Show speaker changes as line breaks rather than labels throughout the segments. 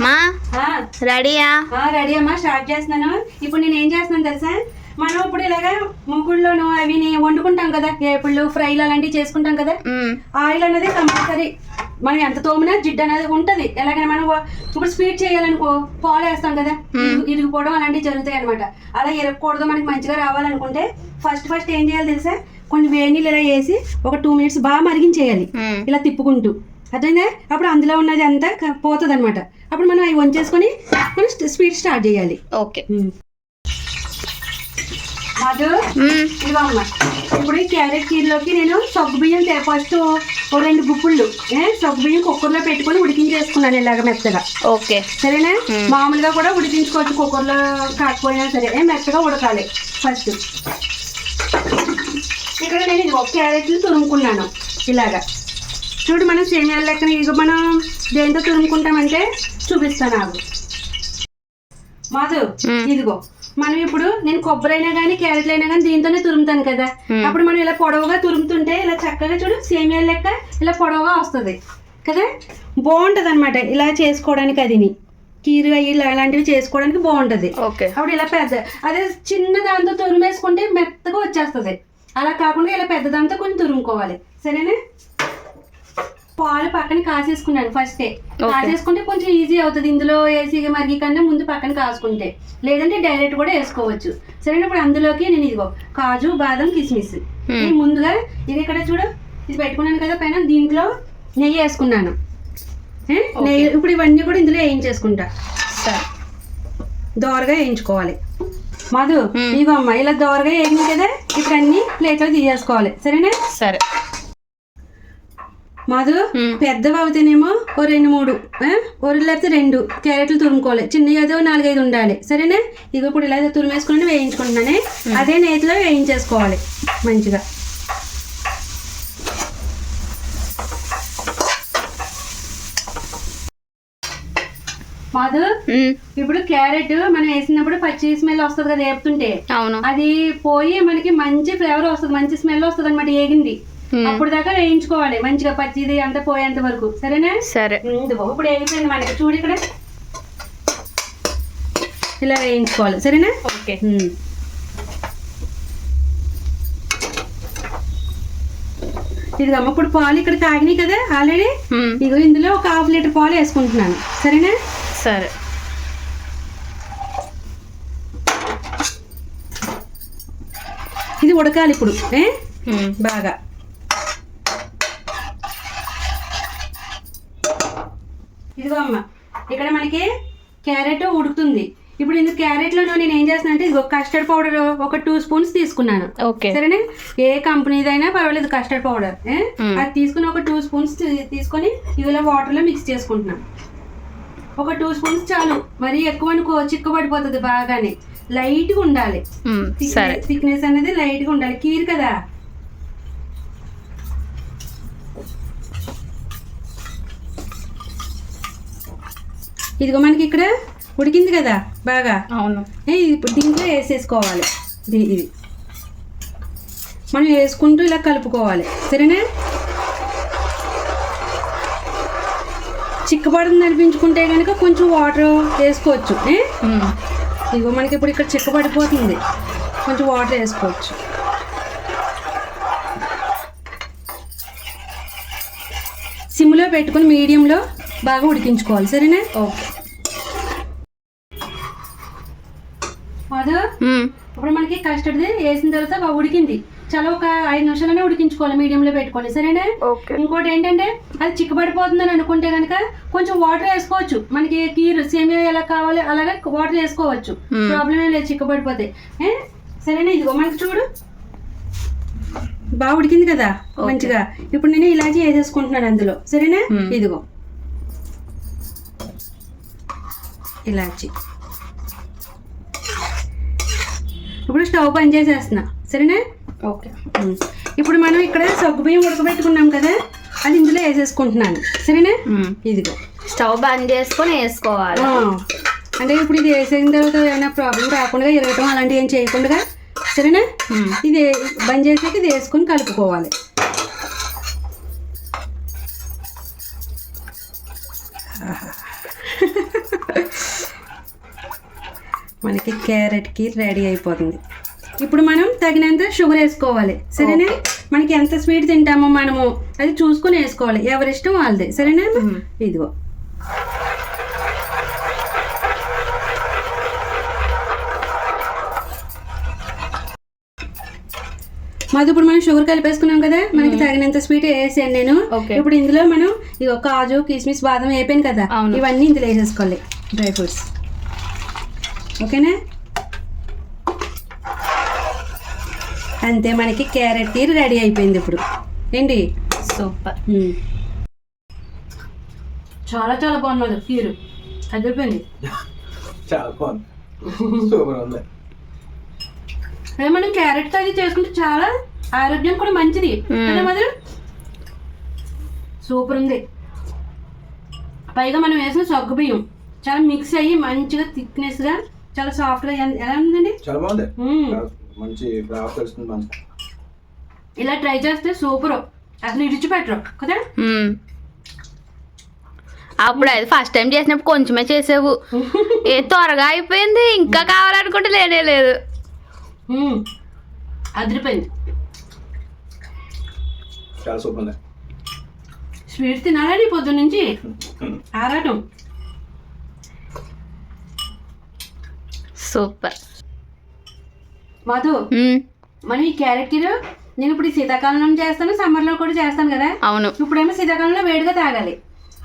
మా? రెడీయా?
రెడీ అమ్మా స్టార్ట్ చేస్తున్నాను. ఇప్పుడు నేను ఏం చేస్తున్నాను తెలుసా? మనం ఇప్పుడు ఇలాగా ముగ్గుల్లోను అవి వండుకుంటాం కదా ఏపుళ్ళు ఫ్రైలు అలాంటివి చేసుకుంటాం కదా. ఆయిల్ అనేది కంపల్సరీ. మనం ఎంత తోమినా జిడ్డు అనేది ఉంటది. ఎలాగైనా మనం ఇప్పుడు స్వీట్ చేయాలనుకో పాలు వేస్తాం కదా ఇరుగు- ఇరిగిపోవడం అలాంటివి జరుగుతాయి అనమాట అలా ఇరగకూడదు మనకి మంచిగా రావాలనుకుంటే ఫస్ట్ ఫస్ట్ ఏం చేయాలి తెలుసా? కొంచెం వేడి నీళ్ళు ఇలా వేసి ఒక టూ మినిట్స్ బాగా మరిగించేయాలి. ఇలా తిప్పుకుంటూ. అర్థమైందా? అప్పుడు అందులో ఉన్నది అంతా పోతుంది అనమాట అప్పుడు మనం అవి వంచేసుకొని మనం స్వీట్ స్టార్ట్ చేయాలి.
ఓకే.
మధు
మ్మ్.
ఇదిగో అమ్మ. ఇప్పుడు ఈ క్యారెట్ కీర్లోకి నేను సగ్గు బియ్యం ఫస్ట్ ఓ రెండు గుప్పుళ్ళు సగ్గు బియ్యం కుక్కర్లో పెట్టుకొని ఉడికించేసుకున్నాను ఇలాగ మెత్తగా.
ఓకే.
సరేనా? మామూలుగా కూడా ఉడికించుకోవచ్చు కుక్కర్లో కాకపోయినా సరే. మెత్తగా ఉడకాలి ఫస్ట్. ఇక్కడ నేను క్యారెట్లు తురుముకున్నాను ఇలాగా. చూడు మనం సేమియాల లెక్కన ఇక మనం దేంతో తురుముకుంటామంటే చూపిస్తాను నాకు మాధు
మ్మ్.
ఇదిగో. మనం ఇప్పుడు నేను కొబ్బరి అయినా కానీ క్యారెట్లు అయినా కానీ దీంతోనే తురుముతాను కదా. అప్పుడు మనం ఇలా పొడవుగా తురుముతుంటే ఇలా చక్కగా చూడు సేమియాల లెక్క ఇలా పొడవుగా వస్తుంది. కదా? బాగుంటది అనమాట ఇలా చేసుకోవడానికి అదిని. కీరు అయ్యి ఇలా ఇలాంటివి చేసుకోవడానికి బాగుంటది.
ఓకే.
అప్పుడు ఇలా పెద్ద అదే చిన్న దాంతో తురిమేసుకుంటే మెత్తగా వచ్చేస్తుంది. అలా కాకుండా ఇలా పెద్ద దాంతో కొంచెం తురుముకోవాలి. సరేనా? పాలు పక్కన కాసేసుకున్నాను ఫస్టే. కాసేసుకుంటే కొంచెం ఈజీ అవుతుంది. ఇందులో వేసి మరిగి కన్నా ముందు పక్కన కాసుకుంటే. లేదంటే డైరెక్ట్ కూడా వేసుకోవచ్చు. సరేనా? ఇప్పుడు అందులోకి నేను ఇదిగో కాజు బాదం కిస్మిస్.
Hmm.
ఇది ముందుగా ఇది ఇక్కడ చూడు? ఇది పెట్టుకున్నాను కదా పైన. దీంట్లో నెయ్యి వేసుకున్నాను. ఏ? నెయ్యి ఇప్పుడు ఇవన్నీ కూడా ఇందులో వేయించేసుకుంటా.
సరే.
దోరగా వేయించుకోవాలి. మధు
మ్మ్.
ఇగో అమ్మ ఇలా దోరగా వేగింది కదా ఇప్పుడు అన్ని ప్లేట్లో తీసేసుకోవాలి. సరేనా?
సరే.
మధు. పెద్దవి అవుతేనేమో ఓ రెండు మూడు? ఓ లేకపోతే రెండు క్యారెట్లు తురుముకోవాలి చిన్నవి అయితే ఓ నాలుగైదు ఉండాలి సరేనా ఇగో ఇప్పుడు ఇలా తురిమేసుకుని వేయించుకుంటున్నానే అదే నేతిలో వేయించేసుకోవాలి మంచిగా మధు. ఇప్పుడు క్యారెట్ మనం వేసినప్పుడు పచ్చి స్మెల్ వస్తుంది కదా వేపుతుంటే
అవును
అది పోయి మనకి మంచి ఫ్లేవర్ వస్తుంది మంచి స్మెల్ వస్తుంది అనమాట ఏగింది. అప్పుడు దాకా వేయించుకోవాలి. మంచిగా పచ్చిది అంతా పోయేంత వరకు. సరేనా?
సరే.
ఇదిగో ఇప్పుడు వేగిపోయింది మనకి. చూడు ఇక్కడ. ఇలా వేయించుకోవాలి. సరేనా?
ఓకే.
ఉమ్. ఇదిగమ్మ ఇప్పుడు పాలు ఇక్కడ కాగినాయి కదా ఆల్రెడీ. ఇగో ఇందులో ఒక హాఫ్ లీటర్ పాలు వేసుకుంటున్నాను. సరేనా?
సరే.
ఇది ఉడకాలి ఇప్పుడు. బాగా. ఇదిగో అమ్మ ఇక్కడ మనకి క్యారెట్ ఉడుకుతుంది. ఇప్పుడు ఇందుకు క్యారెట్లో నేను ఏం చేస్తున్నాను అంటే ఇదిగో కస్టర్డ్ పౌడర్ ఒక టూ స్పూన్స్ తీసుకున్నాను.
ఓకే.
సరేనా? ఏ కంపెనీదైనా పర్వాలేదు కస్టర్డ్ పౌడర్. అది తీసుకుని ఒక టూ స్పూన్స్ తీసుకొని ఇదిలో వాటర్లో మిక్స్ చేసుకుంటున్నాను ఒక టూ స్పూన్స్ చాలు. మరీ ఎక్కువ అనుకో చిక్కబడిపోతుంది బాగానే. లైట్గా ఉండాలి. థిక్నెస్ అనేది లైట్గా ఉండాలి. కీర్ కదా. ఇదిగో మనకి ఇక్కడ ఉడికింది కదా బాగా.
అవును.
ఏ, ఇప్పుడు దీంట్లో వేసేసుకోవాలి. ఇది మనం వేసుకుంటూ ఇలా కలుపుకోవాలి. సరేనా? చిక్కబడుతుంది అనిపించుకుంటే కనుక కొంచెం వాటర్ వేసుకోవచ్చు. ఇదిగో మనకి ఇప్పుడు ఇక్కడ చిక్కబడిపోతుంది. కొంచెం వాటర్ వేసుకోవచ్చు. సిమ్లో పెట్టుకుని మీడియంలో బాగా ఉడికించుకోవాలి. సరేనా?
ఓకే.
మధు
మ్మ్.
ఇప్పుడు మనకి కస్టర్డ్ది వేసిన తర్వాత బాగా ఉడికింది. చాలా ఒక ఐదు నిమిషాలనే ఉడికించుకోవాలి మీడియంలో పెట్టుకొని. సరేనా? ఇంకోటి ఏంటంటే అది చిక్కబడిపోతుందని అనుకుంటే కనుక కొంచెం వాటర్ వేసుకోవచ్చు. మనకి కీరు సేమియా ఎలా కావాలి అలాగే వాటర్ వేసుకోవచ్చు.
Hmm.
ప్రాబ్లం ఏం లేదు చిక్కబడిపోతే? సరేనా? ఇదిగో మనకి చూడు. బాగా ఉడికింది కదా. మంచిగా. ఇప్పుడు నేను ఇలాచి వేసేసుకుంటున్నాను అందులో. సరేనా?
Hmm.
ఇదిగో. ఇలాచి. ఇప్పుడు స్టవ్ పని చేసేస్తున్నా సరేనా
ఓకే.
ఇప్పుడు మనం ఇక్కడ సగ్గుబియ్యం ఉడకబెట్టుకున్నాం కదా అది ఇందులో వేసేసుకుంటున్నాను సరేనా. ఇదిగో
స్టవ్ బంద్ చేసుకొని వేసుకోవాలి.
అంటే ఇప్పుడు ఇది వేసిన తర్వాత ఏమైనా ప్రాబ్లం రాకుండా ఇరగటం అలాంటివి ఏం చేయకుండా సరేనా. ఇది బంద్ చేసాక ఇది వేసుకొని కలుపుకోవాలి ఆహా. మనకి క్యారెట్కి రెడీ అయిపోతుంది. ఇప్పుడు మనం తగినంత షుగర్ వేసుకోవాలి. సరేనా? మనకి ఎంత స్వీట్ తింటామో మనము అది చూసుకొని వేసుకోవాలి. ఎవరిష్టం వాళ్ళది. సరేనా. ఇదిగో. మాది ఇప్పుడు మనం షుగర్ కలిపేసుకున్నాం కదా? మనకి తగినంత స్వీట్ వేసాను నేను. ఇప్పుడు ఇందులో మనం ఇది కాజు కిస్మిస్ బాదం అయిపోయింది కదా. ఇవన్నీ ఇందులో వేసేసుకోవాలి. Dry fruits. ఓకేనా? అంతే మనకి క్యారెట్ టీ రెడీ అయిపోయింది ఇప్పుడు. ఏంటి?
సూపర్.
చాలా చాలా బాగున్నది కీరు అదిరిపోయింది
చాలా బాగుంది. సూపర్ ఉంది.
అదే మనం క్యారెట్తో అది చేసుకుంటే చాలా ఆరోగ్యం కూడా మంచిది. కదా మధురు? సూపర్ ఉంది. పైగా మనం వేసిన సగ్గు బియ్యం చాలా మిక్స్ అయ్యి మంచిగా థిక్నెస్గా చాలా సాఫ్ట్గా ఎలా ఉందండి?
చాలా బాగుంది. మంచి తెలుస్తుంది
ఇలా ట్రై చేస్తే సూపర్ అసలు ఇడిచిపెట్టరు కదా?
మ్మ్. అప్పుడు అది ఫస్ట్ టైం చేసినప్పుడు కొంచెమే చేసావు. ఏ త్వరగా అయిపోయింది ఇంకా కావాలనుకుంటే లేనే లేదు.
అదిరిపోయింది.
చాలా సూపర్ ఉంది.
స్వీట్ తినాలని పొద్దున్న నుంచి ఆరాటం.
సూపర్.
మధు. మనం ఈ క్యారెట్ నేను ఇప్పుడు ఈ శీతాకాలంలో చేస్తాను సమ్మర్లో కూడా చేస్తాను కదా?
అవును.
ఇప్పుడేమో శీతాకాలంలో వేడిగా తాగాలి.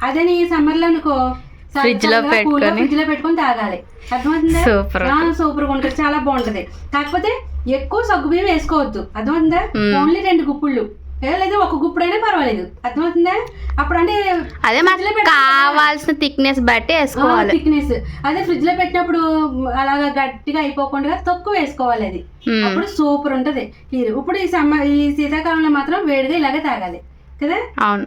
అదే నీ సమ్మర్లో అనుకో
లో పెట్టుకొని.
ఫ్రిడ్జ్లో పెట్టుకొని తాగాలి. అర్థమవుతుందా?
Super.
సూపర్గా ఉంటుంది చాలా బాగుంటది. కాకపోతే ఎక్కువ సగ్గు బియ్యం వేసుకోవద్దు. అర్థమవుతుందా. ఓన్లీ రెండు గుప్పుళ్ళు. లేదా ఒక గుప్పుడైనా పర్వాలేదు. అర్థమవుతుందా? అప్పుడు అంటే
అదే మనకి కావాల్సిన థిక్నెస్ బట్టి వేసుకోవాలి.
థిక్నెస్ అదే ఫ్రిడ్జ్లో పెట్టినప్పుడు అలాగా గట్టిగా అయిపోకుండా తక్కువ వేసుకోవాలి అది. అప్పుడు సూపర్ ఉంటది. ఇప్పుడు ఈ సమ్మర్ ఈ శీతాకాలంలో మాత్రం వేడిగా ఇలాగే తాగాలి. కదా?
అవును.